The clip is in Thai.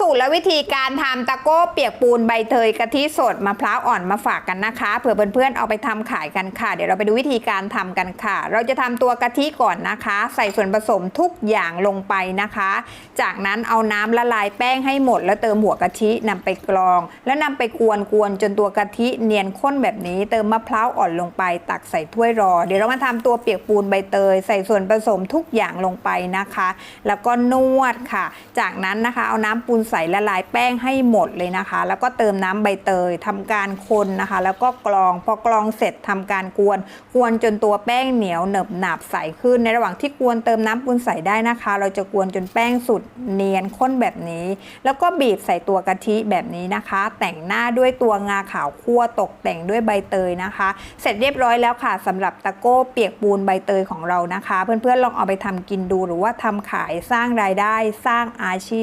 สูตรและวิธีการทำตะโก้เปียกปูนใบเตยกะทิสดมะพร้าวอ่อนมาฝากกันนะคะเผื่อเพื่อนๆเอาไปทำขายกันค่ะ เดี๋ยวเราไปดูวิธีการทำกันค่ะ เราจะทำตัวกะทิก่อนนะคะ ใส่ส่วนผสมทุกอย่างลงไปนะคะ จากนั้นเอาน้ำละลายแป้งให้หมด แล้วเติมหัวกะทินำไปกรอง แล้วนำไปกวนกวนๆจนตัวกะทิเนียนข้นแบบนี้ เติมมะพร้าวอ่อนลงไป ตักใส่ถ้วยรอ เดี๋ยวเรามาทำตัวเปียกปูนใบเตย ใส่ส่วนผสมทุกอย่างลงไปนะคะ แล้วก็นวดค่ะ จากนั้นนะคะ เอาน้ำปูนใส่ละลายแป้งให้หมดเลยนะคะ แล้วก็เติมน้ำใบเตยทำการคนนะคะ แล้วก็กรองพอกรองเสร็จทำการกวน กวนจนตัวแป้งเหนียวเหนบหนาบใสขึ้น ในระหว่างที่กวนเติมน้ำปูนใสได้นะคะ เราจะกวนจนแป้งสุดเนียนข้นแบบนี้ แล้วก็บีบใส่ตัวกะทิแบบนี้นะคะ แต่งหน้าด้วยตัวงาขาวคั่วตกแต่งด้วยใบเตยนะคะ เสร็จเรียบร้อยแล้วค่ะสำหรับตะโก้เปียกปูนใบเตยของเรานะคะ เพื่อนๆลองเอาไปทำกินดูหรือว่าทำขายสร้างรายได้สร้างอาชีพ